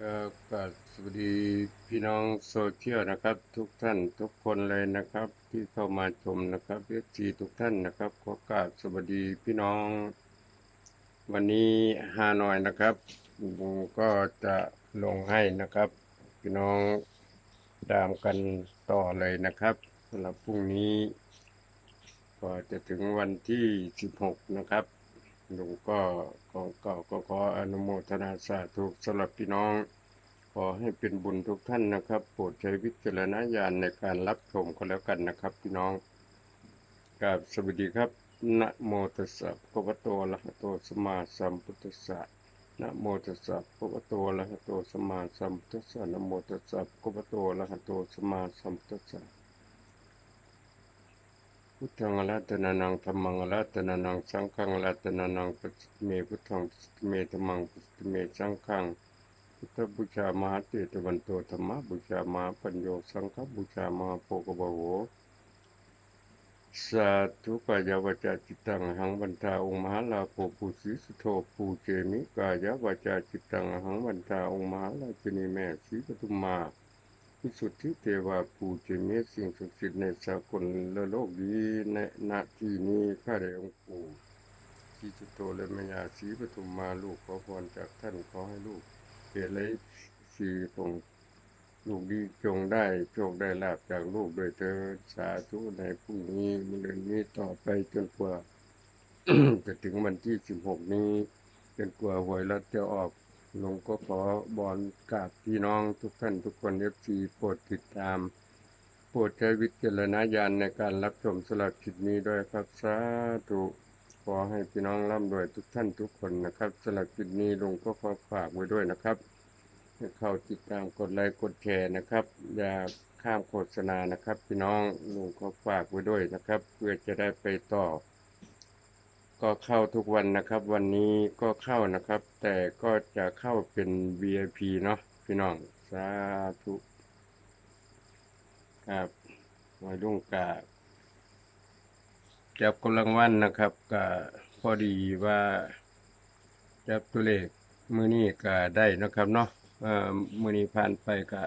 ก็ก็สวัสดีพี่น้องโซเชียลนะครับ ทุกท่านทุกคนเลยนะครับ ที่เข้ามาชมนะครับเอฟซีทุกท่านนะครับขอกราบสวัสดีพี่น้อง วันนี้ฮานอยนะครับผมก็จะลงให้นะครับ พี่น้องตามกันต่อเลยนะครับสำหรับพรุ่งนี้ ก็จะถึงวันที่ 16 นะครับลุงก็ของเก่าก็ขออนุโมทนาสาธุสำหรับพี่น้อง ขอให้เป็นบุญทุกท่านนะครับ โปรดใช้วิจารณญาณในการรับชมก็แล้วกันนะครับพี่น้องกับสวัสดีครับนะโมตัสสะภะคะวะโตอะระหะโตสัมมาสัมพุทธัสสะนะโมตัสสะภะคะวะโตอะระหะโตสัมมาสัมพุทธัสสะนะโมตัสสะภะคะวะโตอะระหะโตสัมมาสัมพุทธัสสะพุทธังอรัตนานังธรรมังอรัตนานังสังฆังอรัตนานังปัจเมพุทธังปัจเมธรรมังปัจเมสังฆัง พุทธบูชามหาเตตวันโตธรรมบูชามหาปัญโยสังฆบูชามหาโภคบโวสาธุกายวาจาจิตตังหังวันทาองค์มหาลาโภปุสีสุโธปูเจมิกายวาจาจิตตังหังวันทาองค์มหาลาชนีแม่ศรีปทุมมาพิสุทธิเทวาปูเจมสสิ่งศักดิ์สิทธิ์ในสากลและโลกนี้ในนาทีนี้ข้าได้องค์ปู่ที่จุโตและแมยาศรีปทุมมาลูกขอพรจากท่านขอให้ลูก เกิดเลยสีคงลูกดีจงได้โชคได้ลาบจากลูกโดยเธอสาธุในพรุ่งนี้มื้อนี้ต่อไปจนกว่าจะถึงวันที่สิบหกนี้จนกว่าหวยรัฐจะออกหลวงก็ขอบอนกราบพี่น้องทุกท่านทุกคนเอฟซีโปรดติดตาม โปรดใช้วิจารณญาณในการรับชมสลับคลิปนี้ด้วยครับสาธุ ขอให้พี่น้องร่ำรวยทุกท่านทุกคนนะครับสลับคลิปนี้ลุงก็ขอฝากไว้ด้วยนะครับให้เข้าติดตามกดไลค์กดแชร์นะครับ อย่าข้ามโฆษณานะครับ พี่น้องลุงขอฝากไว้ด้วยนะครับ เพื่อจะได้ไปต่อ ก็เข้าทุกวันนะครับ วันนี้ก็เข้านะครับ แต่ก็จะเข้าเป็น VIP เนาะพี่น้องสาธุครับไวัยรุ่งกา จับกำลังวันนะครับก็พอดีว่าจับตัวเลขมือนี้ก็ได้นะครับเนาะเอ่อมือนี้ผ่านไปก็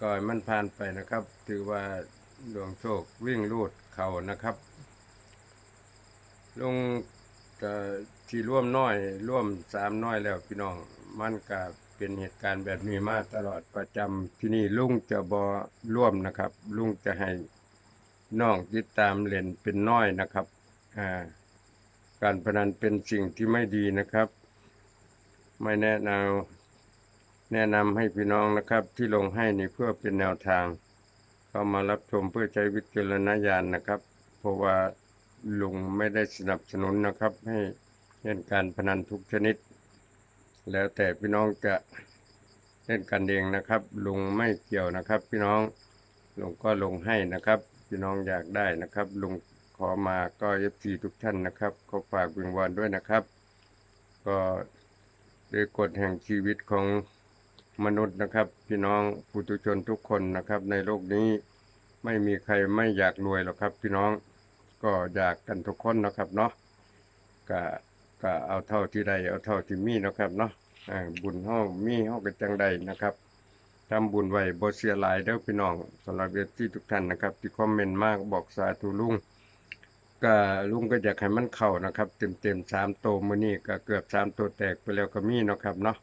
ก็ให้มันผ่านไปนะครับ ถือว่าดวงโชควิ่งรูดเขานะครับ ลงก็ที่ร่วมน้อยร่วมสามน้อยแล้วพี่น้องมันก็เป็นเหตุการณ์แบบนี้มาตลอดประจำที่นี่ลุงจะบอร่วมนะครับ ลุงจะให้ น้องติดตามเล่นเป็นน้อยนะครับการพนันเป็นสิ่งที่ไม่ดีนะครับ ไม่แนะนำแนะนำให้พี่น้องนะครับ ที่ลงให้นี่เพื่อเป็นแนวทาง เข้ามารับชมเพื่อใช้วิจารณญาณนะครับ เพราะว่าลุงไม่ได้สนับสนุนนะครับ ให้เล่นการพนันทุกชนิด แล้วแต่พี่น้องจะเล่นกันเองนะครับ ลุงไม่เกี่ยวนะครับ พี่น้องลุงก็ลงให้นะครับ พี่น้องอยากได้นะครับ ลุงขอมาก็เอฟซีทุกท่านนะครับก็ฝากวิงวอนด้วยนะครับ ก็ด้วยกฎแห่งชีวิตของมนุษย์นะครับ พี่น้องปุถุชนทุกคนนะครับ ในโลกนี้ไม่มีใครไม่อยากรวยหรอกครับ พี่น้องก็อยากกันทุกคนนะครับเนาะก็ก็เอาเท่าที่ใดเอาเท่าที่มีนะครับเนาะบุญเฮามีเฮาก็จังใดนะครับ ทำบุญไว้บ่เสียหลายเด้อพี่น้องสำหรับเอฟซีทุกท่านนะครับ ที่คอมเมนต์มากบอกสาธุลุงก็ลุงก็อยากให้มันเข้านะครับเต็มเต็มๆสามโตวมือนี้ก็เกือบสามโตวแตกไปแล้วก็มีนะครับเนาะ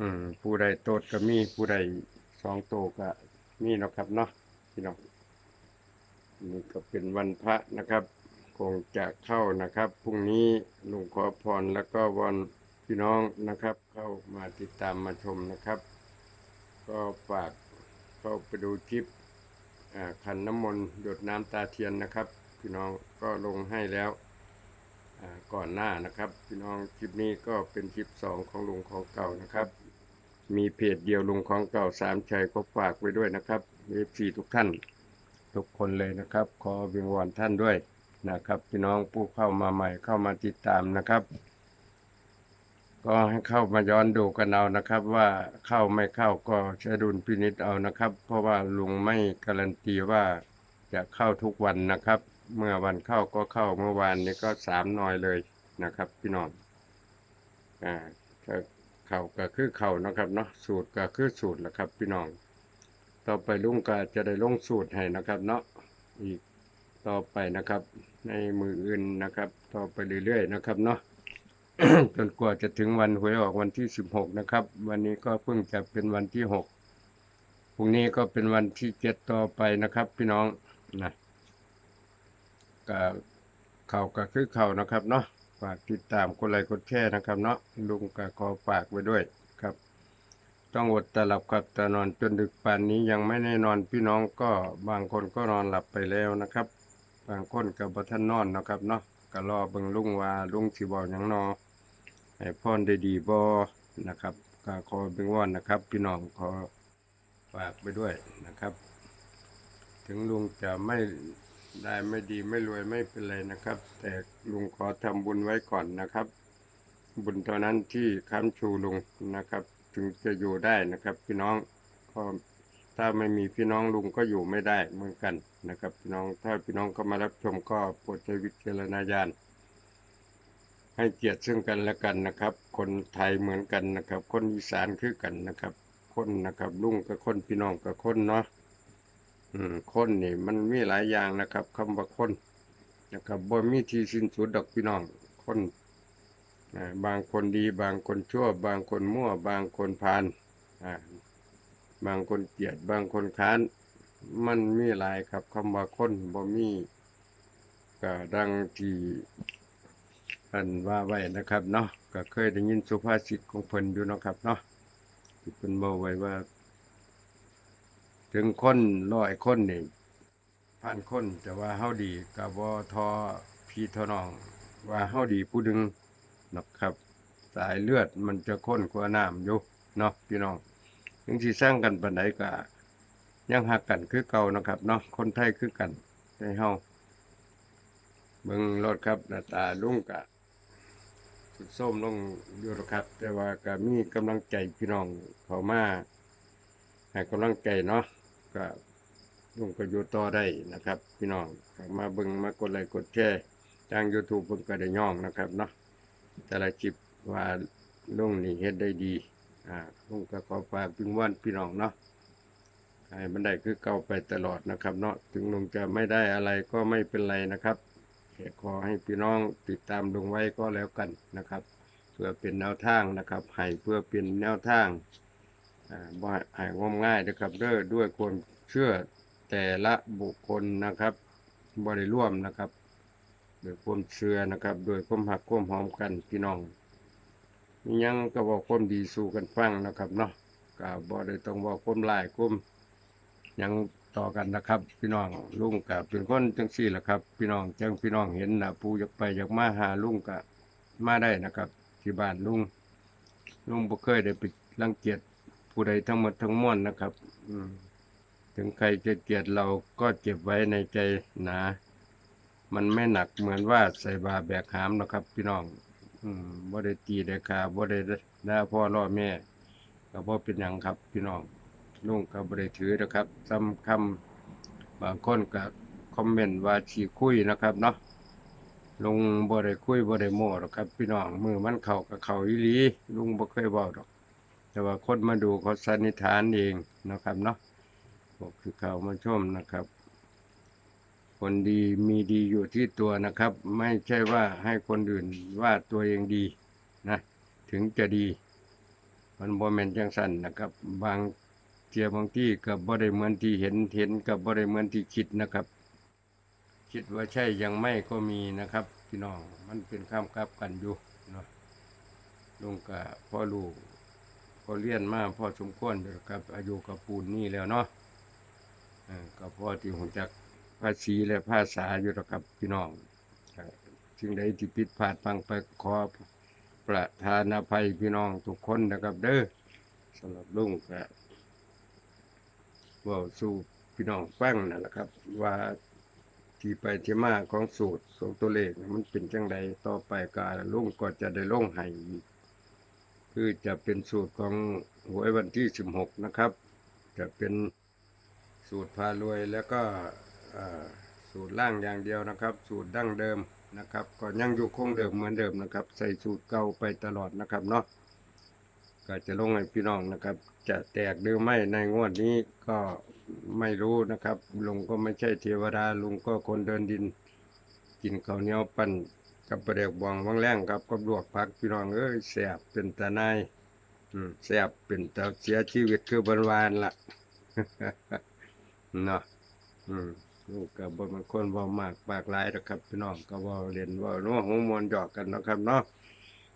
อืมผู้ใดโตก็มีผู้ใดสองโตวก็มีนะครับเนาะพี่น้องนี่ก็เป็นวันพระนะครับคงจะเข้านะครับพรุ่งนี้ลุงขอพรแล้วก็วันพี่น้องนะครับ เข้ามาติดตามมาชมนะครับ ก็ฝากเข้าไปดูคลิปขันน้ำมนต์หยดน้ำตาเทียนนะครับ พี่น้องก็ลงให้แล้วก่อนหน้านะครับ พี่น้องคลิปนี้ก็เป็นคลิปสองของลุงของเก่านะครับ มีเพจเดียวลุงของเก่าสามชัยก็ฝากไว้ด้วยนะครับเอฟซีทุกท่าน ทุกคนเลยนะครับ ขอวิงวอนท่านด้วยนะครับ พี่น้องผู้เข้ามาใหม่เข้ามาติดตามนะครับ ก็ให้เข้ามาย้อนดูกันเอานะครับ ว่าเข้าไม่เข้าก็ใช้ดุลพินิจเอานะครับ เพราะว่าลุงไม่การันตีว่าจะเข้าทุกวันนะครับ เมื่อวันเข้าก็เข้าเมื่อวานนี้ก็สามน่อยเลยนะครับ พี่น้องอ่าถ้าเข่าก็คือเข่านะครับเนาะสูตรก็คือสูตรแหละครับ พี่น้อง ต่อไปลุงก็จะได้ลงสูตรให้นะครับ เนาะอีกต่อไปนะครับ ในมืออื่นนะครับ ต่อไปเรื่อยๆนะครับเนาะ จนกว่าจะถึงวันหวยออกวันที่16นะครับ วันนี้ก็เพิ่งจะเป็นวันที่6พรุ่งนี้ก็เป็นวันที่7ต่อไปนะครับ พี่น้องนะก็เข่าก็คือเข่านะครับเนาะฝากติดตามกดไลค์กดแชร์นะครับ เนาะลุงก็ขอฝากไว้ด้วยครับ ต้องอดตาหลับกับตานอนจนดึกป่านนี้ยังไม่ได้นอนพี่น้องก็บางคนก็นอนหลับไปแล้วนะครับ บางคนกับบัทันนอนนะครับเนาะ ก็รอเบิ่งลุงว่าลุงสิบอกยังนอให้พรได้ดีบ่นะครับก็ขอเบิ่งว่อนนะครับ พี่น้องขอฝากไปด้วยนะครับ ถึงลุงจะไม่ได้ไม่ดีไม่รวยไม่เป็นไรนะครับ แต่ลุงขอทำบุญไว้ก่อนนะครับ บุญเท่านั้นที่ค้ำชูลุงนะครับ ถึงจะอยู่ได้นะครับ พี่น้องก็ ถ้าไม่มีพี่น้องลุงก็อยู่ไม่ได้เหมือนกันนะครับ พี่น้องถ้าพี่น้องเข้ามารับชมก็โปรดใช้วิจารณญาณให้เกียรติซึ่งกันและกันนะครับ คนไทยเหมือนกันนะครับ คนอีสานคือกันนะครับ คนนะครับลุงกับคนพี่น้องกับคนเนาะอืมคนนี่มันมีหลายอย่างนะครับคำว่าคนนะครับบ่มีที่สิ้นสุดดอกพี่น้องคนอ่าบางคนดี บางคนชั่ว บางคนมั่ว บางคนพานอ่า บางคนเกลียดบางคนค้าน มันมีหลายครับคำว่าคนบ่มีก็ดังที่ท่านว่าไว้นะครับเนาะก็เคยได้ยินสุภาษิตของเพิ่นอยู่นะครับเนาะที่เพิ่นบอกไว้ว่า ถึงคนร้อยคนนี่พันคนแต่ว่าเฮาดีก็บ่ทอพี่ทอน้อง ว่าเฮาดีผู้หนึงนะครับ สายเลือดมันจะข้นกว่าน้ำอยู่เนาะพี่น้อง ถึงสิสร้างกันปานใดก็ยังหักกันคือเก่านะครับเนาะคนไทยคือกันในเฮาเบิ่งรถครับหน้าตาลุงกะสุดส้มลงอยู่หรอกครับ แต่ว่าก็มีกำลังใจพี่น้องเขามาให้กำลังใจเนาะก็ลุงก็อยู่ต่อได้นะครับ พี่น้องมาเบิ่งมากดไลค์กดแชร์ทาง YouTube เพิ่นก็ได้ย่องนะครับเนาะแต่ละคลิปว่าลุงนี่เฮ็ดได้ดี อ่าลุงก็ขอฝากถึงวันพี่น้องเนาะให้มันได้คือเก่าไปตลอดนะครับ เนาะถึงลุงจะไม่ได้อะไรก็ไม่เป็นไรนะครับขอให้พี่น้องติดตามลุงไว้ก็แล้วกันนะครับ เพื่อเป็นแนวทางนะครับให้เพื่อเป็นแนวทางอ่าบ่ให้งมง่ายนะครับเด้อด้วยความเชื่อแต่ละบุคคลนะครับบริร่วมนะครับโดยความเชื่อนะครับ โดยความหักความหอมกันพี่น้อง มียังก็บอกความดีสู่กันฟังนะครับเนาะก็บ่ได้ต้องบอกความร้ายความยังต่อกันนะครับ พี่น้องลุงก็เป็นคนจังซี่แหละครับ พี่น้องจังพี่น้องเห็นนะผู้อยากไปอยากมาหาลุงก็มาได้นะครับ ที่บ้านลุงลุงบ่เคยได้ไปรังเกียจผู้ใดทั้งหมดทั้งมวลนะครับ อืมถึงใครจะเกลียดเราก็เก็บไว้ในใจนามันไม่หนักเหมือนว่าใส่บาแบกหามนะครับ พี่น้อง อืมบ่ได้ตีได้ขาบ่ได้ด่าพ่อล่อแม่ก็บ่เป็นหยังครับ พี่น้องลุงก็บ่ได้ถือนะครับซ้ำคำบางคนก็คอมเมนต์ว่าสิคุยนะครับเนาะลุงบ่ได้คุยบ่ได้โม้หรอกครับ พี่น้องมือมันเข้ากับเข้าอีหลีลุงบ่เคยเว้าดอก แต่ว่าคนมาดูเขาสันนิษฐานเองนะครับเนาะบอกคือเขามาชมนะครับ คนดีมีดีอยู่ที่ตัวนะครับ ไม่ใช่ว่าให้คนอื่นว่าตัวเองดีนะถึงจะดีมันบ่แม่นจังสั่นนะครับ บางเทียบางที่กับบ่ได้เหมือนที่เห็นเห็นกับบ่ได้เหมือนที่คิดนะครับ คิดว่าใช่ยังไม่ก็มีนะครับพี่น้องมันเป็นข้ามกับกันอยู่เนาะลุงกับพ่อลูกพอเลี้ยนมาพอสมควรกับอายุกับปูนนี่แล้วเนาะเออก็พอที่หุ่นจัก ภาษีและภาษาอยู่แล้วครับพี่น้องครับสิ่งใดที่ผิดพลาดฟังไปขอประทานอภัยพี่น้องทุกคนนะครับ เด้อสำหรับลุงก็ว่าสู่พี่น้องฟังนั่นแหละครับ ว่าที่ไปที่มาของสูตรของตัวเลขน่มันเป็นจังใดต่อไปกาลุงก็จะได้ลงให้คือจะเป็นสูตรของหวยวันที่สิบหกนะครับ จะเป็นสูตรพารวยแล้วก็ สูตรล่างอย่างเดียวนะครับ สูตรดั้งเดิมนะครับ ก็ยังอยู่คงเดิมเหมือนเดิมนะครับ ใส่สูตรเก่าไปตลอดนะครับเนาะก็จะลงให้พี่น้องนะครับ จะแตกหรือไม่ในงวดนี้ก็ไม่รู้นะครับ ลุงก็ไม่ใช่เทวดาลุงก็คนเดินดิน กินข้าวเหนียวปั้นกับปลาเด็กบองวังแรงครับกับลวกผักพี่น้องเอ้ยแสบเป็นตาในอืมแสบเป็นตาเสียชีวิตคือบนวานละเนาะอืม ลูกกับบนมันคนเว่ามากปากหลายนะครับพี่น้องก็เว่าเรียนเว่านัวหัวมวนหยอกกันนะครับเนาะ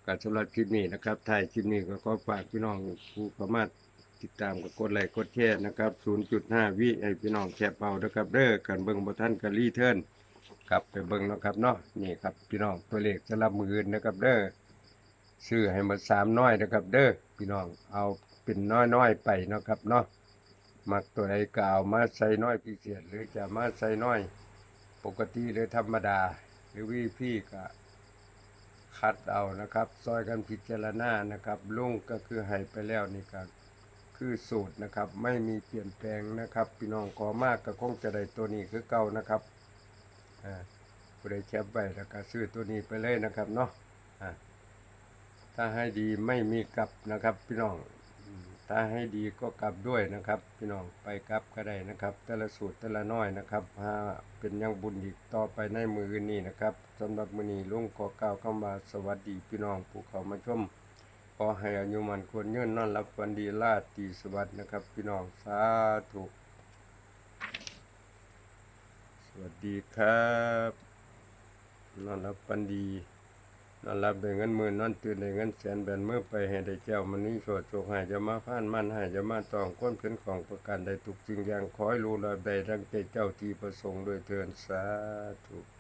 ก็สำหรับคลิปนี้นะครับถ่ายคลิปนี้ก็ขอฝากพี่น้องผู้สามารถติดตามกับกดไลค์กดแชร์นะครับ 0.5 วิให้พี่น้องแชร์เป่านะครับเด้อกันเบิ่งบ่ทันก็รีเทิร์นครับไปเบิ่งเนาะครับเนาะนี่ครับพี่น้องตัวเลขสำหรับมืออื่นนะครับเด้อซื้อให้หมาสามน้อยนะครับ เด้อพี่น้องเอาเป็นน้อยๆไปเนาะครับเนาะ มักตัวใดก็เอามาใส่น้อยพิเศษหรือจะมาใส่น้อย ปกติหรือธรรมดา หรือวิพี่ก็คัดเอานะครับซอยกันพิจารณานะครับลุงก็คือให้ไปแล้วนี่ก็คือสูตรนะครับ ไม่มีเปลี่ยนแปลงนะครับพี่น้องขอมากก็คงจะได้ตัวนี้คือเก่านะครับอ่าผู้ใดแคปไว้แล้วก็ซื้อตัวนี้ไปเลยนะครับเนาะอ่าถ้าให้ดีไม่มีกลับนะครับพี่น้อง ถ้าให้ดีก็กลับด้วยนะครับ พี่น้องไปกลับก็ได้นะครับ แต่ละสูตรแต่ละน้อยนะครับถ้าเป็นยังบุญอีกต่อไปในมือนี้นะครับสำหรับมือนี้ลุงขอกล่าวคำว่าสวัสดีพี่น้องผู้เขามาชมขอให้อายุมันควรยืนนอนรับวันดีลาตีสวัสดิ์นะครับ พี่น้องสาธุสวัสดีครับ นอนรับปันดี นอนหลับได้เงินหมื่นนอนตื่นได้เงินแสนแบนเมื่อไปให้ได้เจ้ามันนี้สวดโศกหายจะมาผ่านมันหายจะมาตองค้นเป็นของประกันได้ถูกจริงอย่างคอยรู้ระใดดังใจเจ้าที่ประสงค์โดยเทินสาธุ